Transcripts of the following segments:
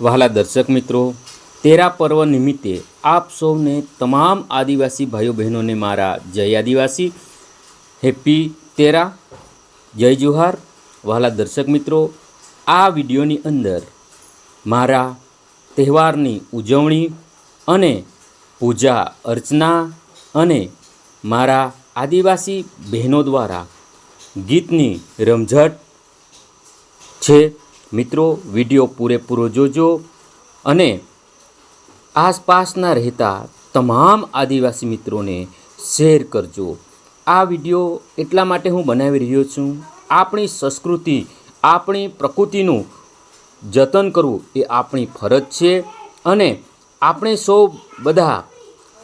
વહાલા દર્શક મિત્રો, તેરા પર્વ નિમિત્તે આપ સૌને તમામ આદિવાસી ભાઈઓ બહેનોને મારા જય આદિવાસી, હેપી તેરા, જય જુહાર. વહાલા દર્શક મિત્રો, આ વિડીયોની અંદર મારા તહેવારની ઉજવણી અને પૂજા અર્ચના અને મારા આદિવાસી બહેનો દ્વારા ગીતની રમઝટ છે. મિત્રો, વીડિયો પૂરેપૂરો જોજો અને આસપાસના રહેતા તમામ આદિવાસી મિત્રોને શેર કરજો. આ વીડિયો એટલા માટે હું બનાવી રહ્યો છું, આપણી સંસ્કૃતિ, આપણી પ્રકૃતિનું જતન કરવું એ આપણી ફરજ છે અને આપણે સૌ બધા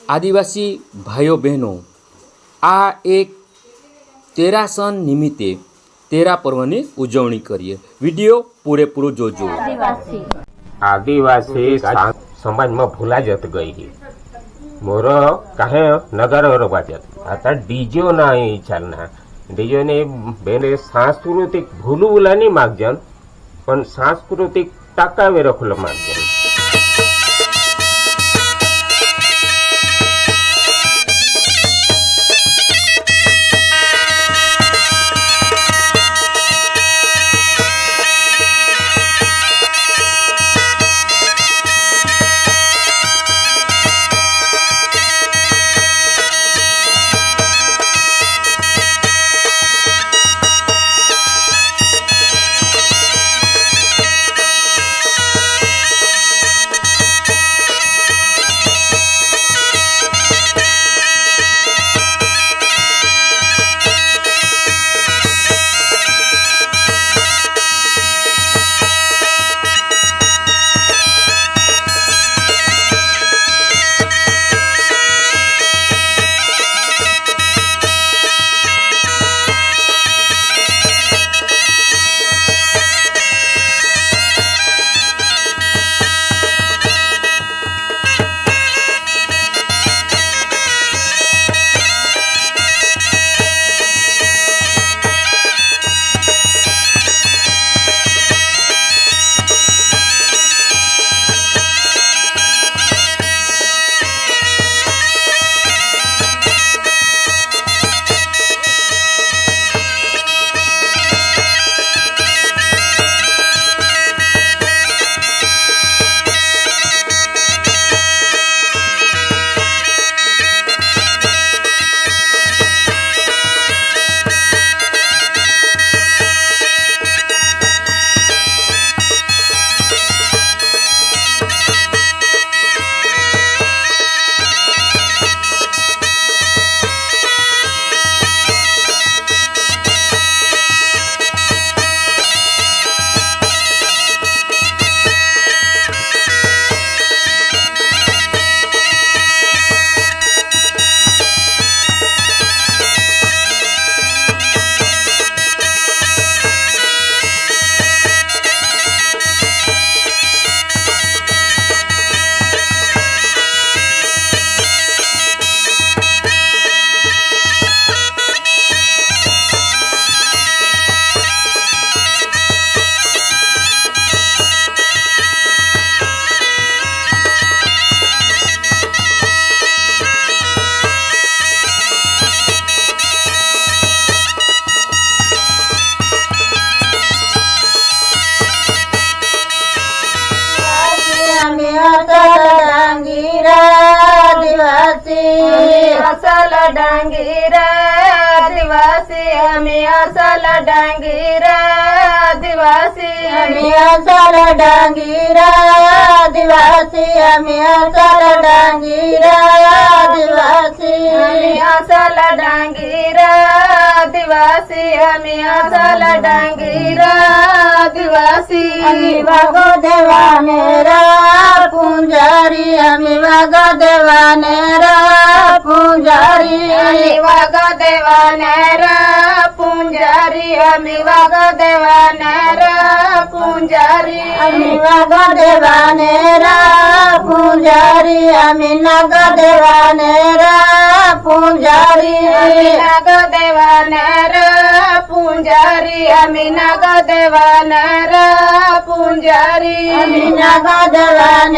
આદિવાસી ભાઈઓ બહેનો આ એક તેરાસન નિમિત્તે તેરા પર્વની ઉજવણી કરીએ. વીડિયો પૂરેપૂરો જોજો. આદિવાસી. સમાજમાં ભૂલા જત ગઈ મોર કાહે મોરો કહે નગારો રવાજત आता डीजो नाही ને. બેને સાંસ્કૃતિક ભૂલું भुलू नाही मागजन पण सांस्कृतिक टाकावे રખલો માગજન. અમે અસલ ડાંગીરા દિવાસી અમે અસલ ડાંગીરા દિવાસી અમે અસલ ડાંગીરા દિવાસી અમે અસલ ડાંગીરા દિવાસી અમે વાગો દેવાને રા પૂંજારી અમે વાગો દેવાને રા પૂંજારી અમે વાગો દેવાને રા પૂંજારી અમે વાગો દેવાને રા પૂંજારી અમે વાગો દેવાને રા પૂંજારી અમે पुंजारी अमीना का देवान पुंजारी। अमीना का देवान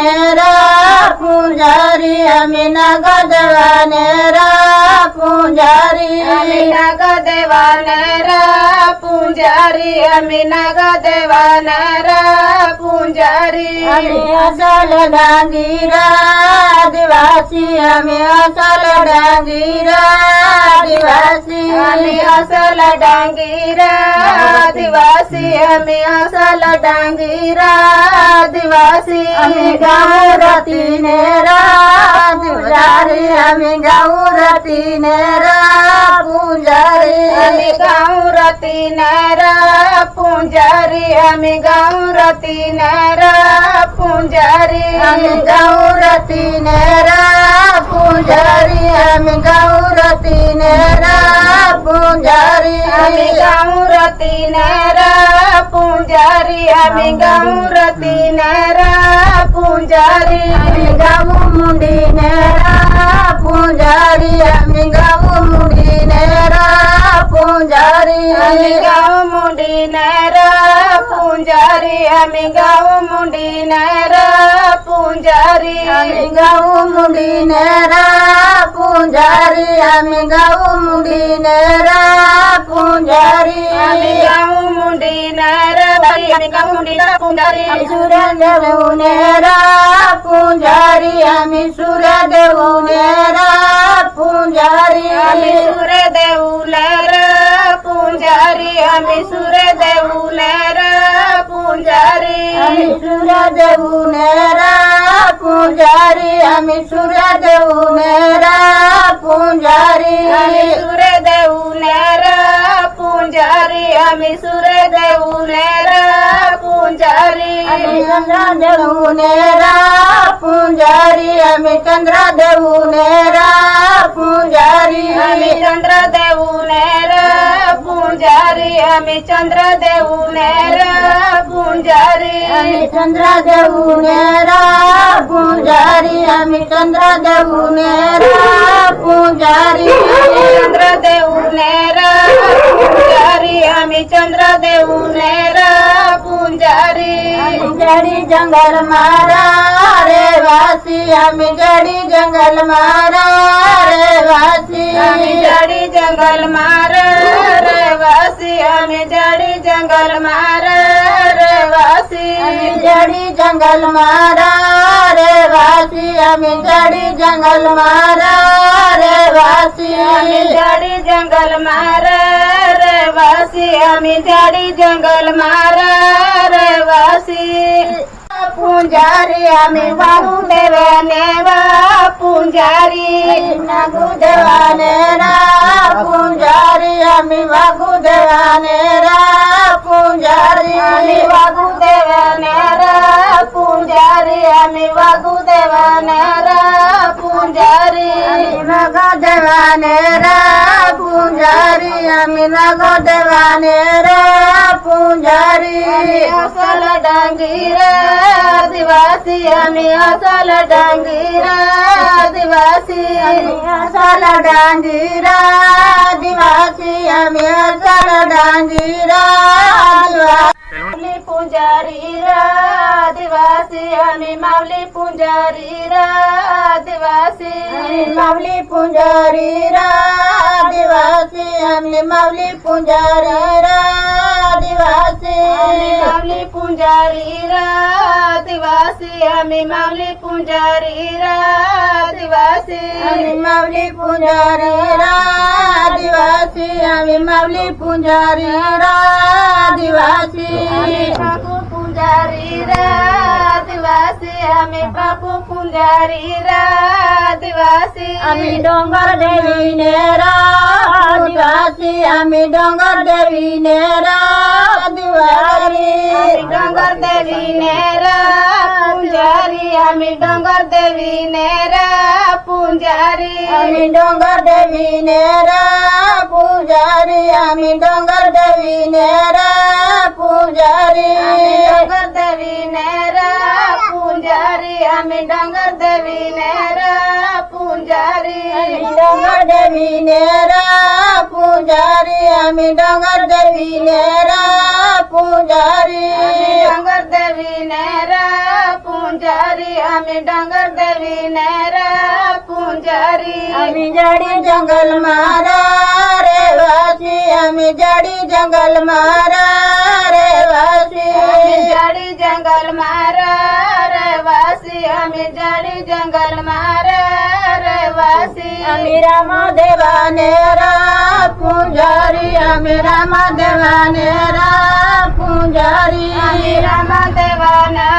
पुंजारी अमीना का देवान पुंजारी। अमीना का देवान पुंजारी अमीना का देवान पुंजारी। असल डांगीरा आदिवासी हमें असल डांगीरा आदिवासी। हमें असल डांगी ડાંગીરા દિવાસી અમે અસલ ડાંગીરા દિવાસી અમે ગાઉ રતી ને રાજારી અમે ગાઉ રતી ને પૂંજારી અમે ગાઉ રતી ને પૂંજારી અમે ગાઉ રતી ને પૂંજારી અમે ગાઉ રતી ને ગૌરતી ને પૂંજારી અમે ગાઉં રતી નેરા પૂંજારી અમે ગાઉં રતી નેરા પૂંજારી અમે ગાઉં મુંડી નેરા પૂંજારી અમે ગાઉં મુંડી નેરા પૂંજારી અમે ગાઉં મુંડી નેરા ಪೂಂಜಾರಿ ಅಮಿಗಾವು ಮುಂಡಿ ನೇರ ಪೂಂಜಾರಿ ಅಮಿಗಾವು ಮುಂಡಿ ನೇರ ಪೂಂಜಾರಿ ಅಮಿಗಾವು ಮುಂಡಿ ನೇರ ಪೂಂಜಾರಿ ಅಮಿಗಾವು ಮುಂಡಿ ನೇರ ಅಮಿಗಾವು ಮುಂಡಿ ಪೂಂಜಾರಿ ಸುರದೇವು ನೇರ ಪೂಂಜಾರಿ ಅಮಿ ಸುರದೇವು ನೇರ ಪೂಂಜಾರಿ ಅಮಿ ಸುರದೇವು ನೇರ ಪೂಂಜಾರಿ ಅಮಿ ಸುರದೇವು ನೇರ पुजारी। सूरज उमेरा पुजारी। आम्ही सूरज उमेरा पुजारी। सूरज उमेरा देऊलर पुंजारी आम्ही सूर्य देऊलर पुंजारी आम्ही सूर्य देऊने रा पुजारी आम्ही सूर्य देऊने रा पुजारी आम्ही सूर्य देऊलर पुंजारी आम्ही सूर्य देऊलर पुंजारी आम्ही चंद्र देऊने रा पुजारी आम्ही चंद्र देऊने रा पुजारी आम्ही चंद्र देऊनेर पुंजारी आम्ही चंद्र देऊनेर पुंजारी आम्ही चंद्र देऊने रा पुजारी ચડી જંગલ મારા રે વાસી અમે ચડી જંગલ મારા રે વાસી અમે ચડી જંગલ મારા રે વાસી અમે ચડી જંગલ મારા રે વાસી અમે ચડી જંગલ મારા રે વાસી અમે ચડી જંગલ મારા રે વાસી અમે ચડી જંગલ મારા રે વાસી અમે ચડી જંગલ મારા ಪೂಂಜಾರಿ ಆಮಿ ವಾಹುದೇವನೇವ ಪೂಂಜಾರಿ ನಗುದೇವನೇನಾ પૂંજારી અમી વાગુ દેવા નેરા પૂંજારી અમી વાગુ દેવા નેરા પૂંજારી અમી વાગુ દેવા નેરા પૂંજારી અમી વાગુ દેવા નેરા પૂંજારી અમી વાગુ દેવા નેરા પૂંજારી અસલ ડાંગીરા આદિવાસી અમે અસલ ડાંગીરા આદિવાસી અસલ ડાંગીરા आदिवासी मावली पुजारी आदिवासी हमें मावली पुजारी आदिवासी। मावली पुजारी आदिवासी हमने मावली पुजारी आदिवासी। मावली पुजारी आदिवासी आम्ही माऊली पुंजारी रा आदिवासी आम्ही माऊली पुंजारी रा आदिवासी आम्ही माऊली पुंजारी रा आदिवासी आम्ही बापू पुंजारी रा आदिवासी आम्ही बापू पुंजारी रा आदिवासी आम्ही डोंगर देवी नेरा आदिवासी आम्ही डोंगर देवी नेरा पुजारी डोंगर देवी नेरा पुजारी। हमी डोंगर देवी नेरा पुजारी। हमी डोंगर देवी नेरा पुजारी। हमी डोंगर देवी नेरा पुजारी। डोंगर देवी नेरा पुजारी। हमी डोंगर देवी नेर पुजारी। डोंगर देवी नेरा पुजारी। आमी डोंगर देवी नेर। અમે ડંગર દેવી નેરા પૂંજારી. અમે જાડી જંગલ મારા રેવાસી અમે જાડી જંગલ મારા રેવાસી અમે જાડી જંગલ મારા રહેવાસી. અમે જાડી જંગલ મારા રહેવાસી. અમે રામ દેવાને રા પૂંજારી. અમે રામ દેવાને રા પૂંજારી. અમે રામ દેવાના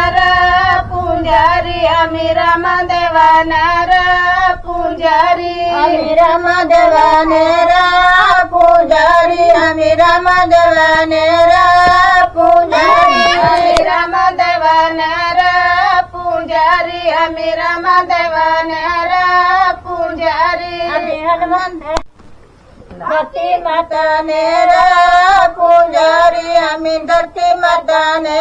પૂંજારી અમે રામ દેવાના પૂજારી. અમે રામ દેવાને રા પૂજારી અમે રામ દેવાને રા પૂજારી. અમે રામ દેવાના પૂજારી અમે રામ દેવાના પૂજારી. અમે હનુમાન ધરતી માતા ને પૂજારી અમે ધરતી માતા ને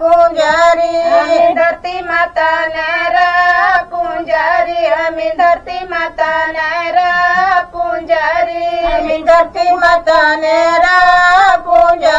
પૂજારી. ધરતી માતા ને પૂજારી અમે ધરતી માતાના પૂજારી. અમે ધરતી માતા ને પૂજારી.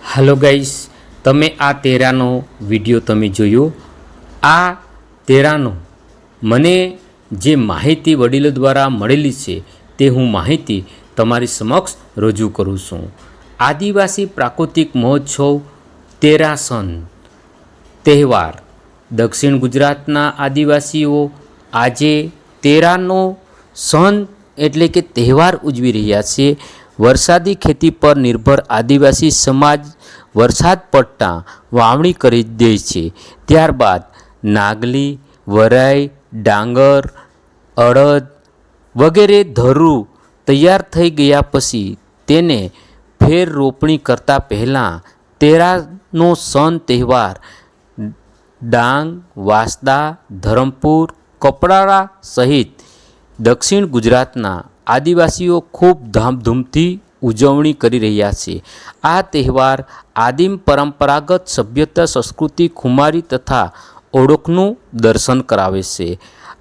હાલો ગાઈસ તમે આ તેરાનો વીડિયો તમે જોયો? આ તેરાનો મને જે માહિતી વડીલો દ્વારા મળેલી છે તે હું માહિતી તમારી સમક્ષ રજૂ કરું છું. આદિવાસી પ્રાકૃતિક મહોત્સવ તેરાસન તહેવાર. દક્ષિણ ગુજરાતના આદિવાસીઓ આજે તેરાનો સન એટલે કે તહેવાર ઉજવી રહ્યા છે વરસાદી ખેતી પર નિર્ભર આદિવાસી સમાજ વરસાદ પડતા વાવણી કરી દે છે. ત્યારબાદ નાગલી, વરાઈ, ડાંગર, અડદ વગેરે ધરું તૈયાર થઈ ગયા પછી તેને ફેર રોપણી કરતાં પહેલાં તેરાનો સન તહેવાર ડાંગ, વાંસદા, ધરમપુર કપરાડા સહિત દક્ષિણ ગુજરાતના આદિવાસીઓ ખૂબ ધામધૂમથી ઉજવણી કરી રહ્યા છે. આ તહેવાર આદિમ પરંપરાગત સભ્યતા, સંસ્કૃતિ, ખુમારી તથા ઓળખનું દર્શન કરાવે છે.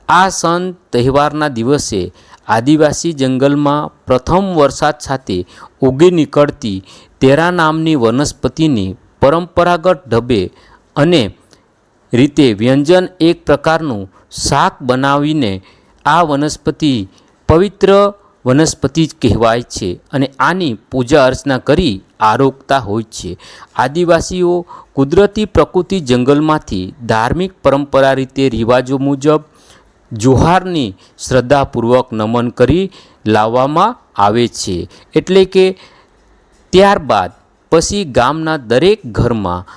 આ સન તહેવારના દિવસે આદિવાસી જંગલમાં પ્રથમ વરસાદ સાથે ઉગી નીકળતી તેરા નામની વનસ્પતિની પરંપરાગત ઢબે અને રીતે વ્યંજન એક પ્રકારનું શાક બનાવીને આ વનસ્પતિ પવિત્ર વનસ્પતિ જ કહેવાય છે અને આની પૂજા અર્ચના કરી આરોગતા હોય છે. આદિવાસીઓ કુદરતી પ્રકૃતિ જંગલમાંથી ધાર્મિક પરંપરા રીતે રિવાજો મુજબ જોહારની શ્રદ્ધાપૂર્વક નમન કરી લાવવામાં આવે છે. એટલે કે ત્યારબાદ પછી ગામના દરેક ઘરમાં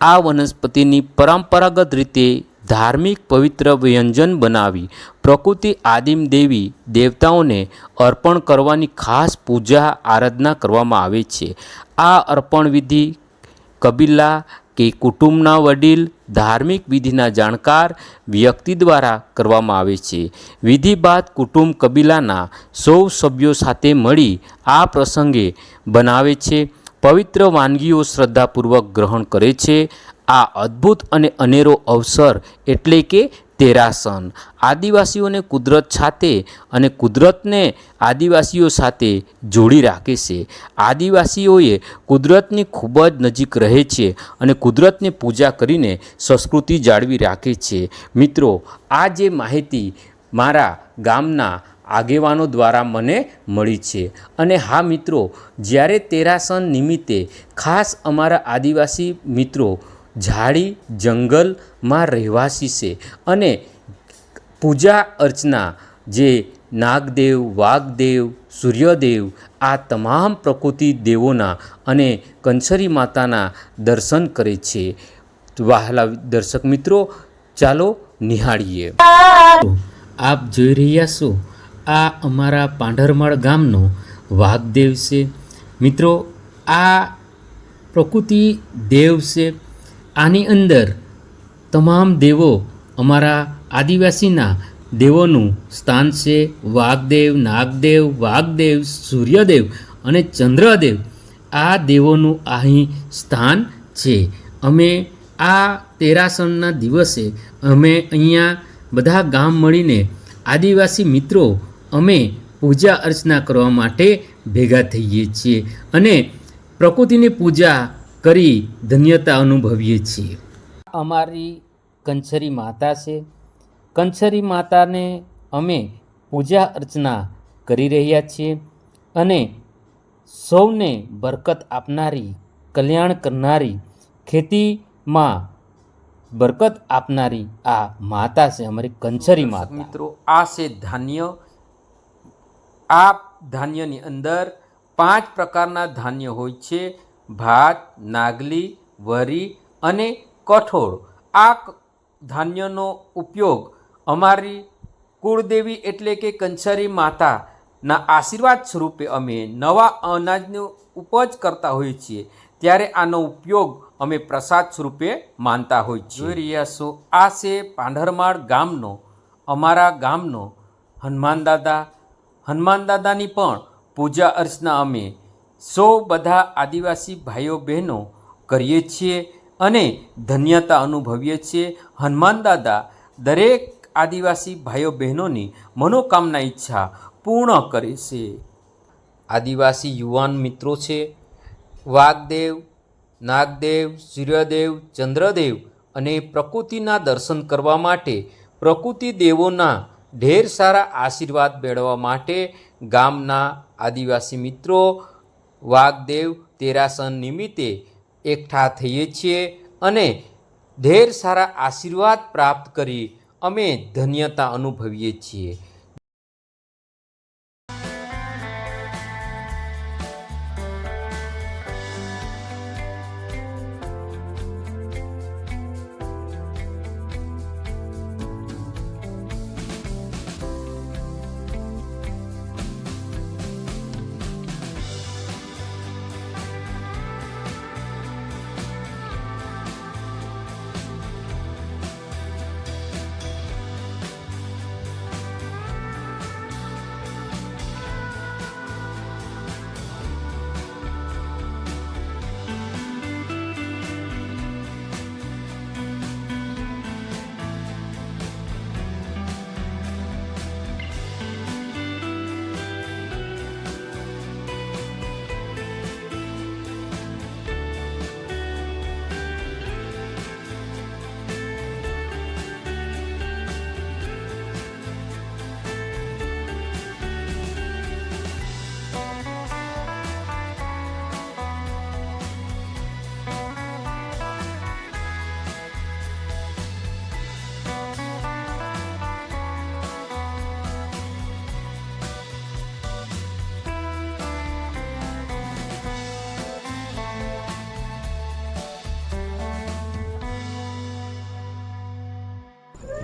આ વનસ્પતિની પરંપરાગત રીતે ધાર્મિક પવિત્ર વ્યંજન બનાવી, પ્રકૃતિ આદિમ દેવી દેવતાઓને અર્પણ કરવાની ખાસ પૂજા આરાધના કરવામાં આવે છે. આ અર્પણ વિધિ કબીલા કે કુટુંબના વડીલ, ધાર્મિક વિધિના જાણકાર, વ્યક્તિ દ્વારા કરવામાં આવે છે. વિધિ બાદ કુટુંબ કબીલાના સૌ સભ્યો સાથે મળી આ પ્રસંગે બનાવે છે. પવિત્ર વાનગીઓ શ્રદ્ધાપૂર્વક ગ્રહણ કરે છે. આ અદ્ભુત અને અનેરો અવસર એટલે કે તેરાસન. આદિવાસીઓને કુદરત સાથે અને કુદરતને આદિવાસીઓ સાથે જોડી રાખે છે. આદિવાસીઓએ કુદરતની ખૂબ જ નજીક રહે છે અને કુદરતની પૂજા કરીને સંસ્કૃતિ જાળવી રાખે છે. મિત્રો, આ જે માહિતી મારા ગામના આગેવાનો દ્વારા મને મળી છે. અને હા, મિત્રો, જ્યારે તેરાસન નિમિત્તે ખાસ અમારા આદિવાસી મિત્રો ઝાડી જંગલમાં રહેવાસી છે અને પૂજા અર્ચના જે નાગદેવ, વાઘદેવ, સૂર્યદેવ આ તમામ પ્રકૃતિ દેવોના અને કંસરી માતાના દર્શન કરે છે. વહાલા દર્શક મિત્રો, ચાલો નિહાળીએ. આપ જોઈ રહ્યા છો, આ અમારા પાંઢરમાળ ગામનો વાઘદેવ છે. મિત્રો, આ પ્રકૃતિ દેવ છે. આની અંદર તમામ દેવો અમારા આદિવાસીના દેવોનું સ્થાન છે. વાઘદેવ, નાગદેવ, વાઘદેવ, સૂર્યદેવ અને ચંદ્રદેવ આ દેવોનું અહીં સ્થાન છે. અમે આ તેરાસણના દિવસે અમે અહીંયા બધા ગામ મળીને આદિવાસી મિત્રો અમે પૂજા અર્ચના કરવા માટે ભેગા થઈએ છીએ અને પ્રકૃતિની પૂજા કરી ધન્યતા અનુભવીએ છીએ. અમારી કંછરી માતા છે. કંછરી માતાને અમે પૂજા અર્ચના કરી રહ્યા છીએ અને સૌને બરકત આપનારી કલ્યાણ કરનારી ખેતીમાં બરકત આપનારી આ માતા છે અમારી કંછરી માતા. મિત્રો આ છે ધાન્ય. આ ધાન્યની અંદર પાંચ પ્રકારના ધાન્ય હોય છે. ભાત નાગલી વરી અને કઠોળ. આ ધાન્યનો ઉપયોગ અમારી કુળદેવી એટલે કે કંસારી માતાના આશીર્વાદ સ્વરૂપે અમે નવા અનાજનો ઉપજ કરતા હોઈએ છીએ. ત્યારે આનો ઉપયોગ અમે પ્રસાદ સ્વરૂપે માનતા હોઈએ છીએ. જોઈ રહ્યા છો. આ છે પાંઢરમાળ ગામનો અમારા ગામનો હનુમાન દાદા. હનુમાન દાદાની પણ પૂજા અર્ચના અમે સૌ બધા આદિવાસી ભાઈઓ બહેનો કરીએ છીએ અને ધન્યતા અનુભવીએ છીએ. હનુમાન દાદા દરેક આદિવાસી ભાઈઓ બહેનોની મનોકામના ઈચ્છા પૂર્ણ કરે છે. આદિવાસી યુવાન મિત્રો છે. વાઘદેવ, નાગદેવ, સૂર્યદેવ, ચંદ્રદેવ અને પ્રકૃતિના દર્શન કરવા માટે પ્રકૃતિ દેવોના ઢેર સારા આશીર્વાદ મેળવવા માટે ગામના આદિવાસી મિત્રો વાઘદેવ તેરાસન નિમિત્તે એકઠા થઈએ છીએ અને ઢેર સારા આશીર્વાદ પ્રાપ્ત કરી અમે ધન્યતા અનુભવીએ છીએ.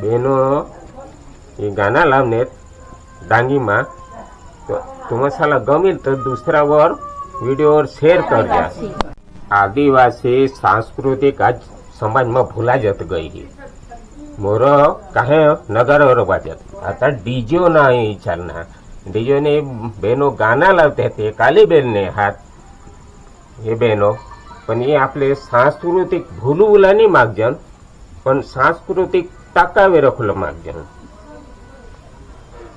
बहनों ये गाना लावणे डांगीमा तो तुम्हाला गमेल तर दुसरा वर व्हिडिओवर शेअर करजा આદિવાસી સાંસ્કૃતિક આજ સમાજમાં ભૂલા જત ગઈ છે મોર કાહે નગર વાજત आता डीजे नाही चालना डीजे ने बहनो गाणं लावते ते काली बेनने हात हे बहनो पण हे आपले सांस्कृतिक भूलवुला नाही मागजन पण सांस्कृतिक ટાકાવેરો ખુલ્લો માગજો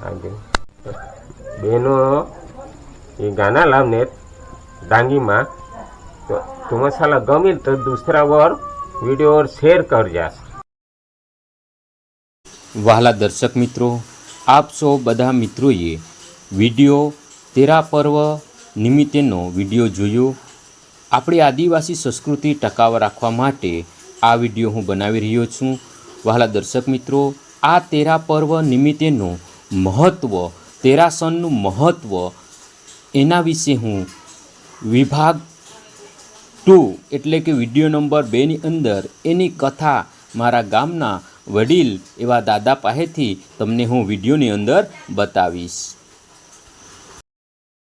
હાજી બેનો, એ ગાના લાવને ડાંગીમાં તો તુમ્हा साला ગમે તો દૂસરાવર વિડીયોર શેર કરજાસ વહાલા દર્શક મિત્રો, આપ સૌ બધા મિત્રોએ વીડિયો તેરા પર્વ નિમિત્તેનો વીડિયો જોયો. આપણી આદિવાસી સંસ્કૃતિ ટકાવ રાખવા માટે આ વીડિયો હું બનાવી રહ્યો છું. વહાલા દર્શક મિત્રો, આ તેરા પર્વ નિમિત્તેનું મહત્ત્વ તેરાસનનું મહત્ત્વ એના વિશે હું વિભાગ ટુ એટલે કે વીડિયો નંબર બેની અંદર એની કથા મારા ગામના વડીલ એવા દાદા પાસેથી તમને હું વિડીયોની અંદર બતાવીશ.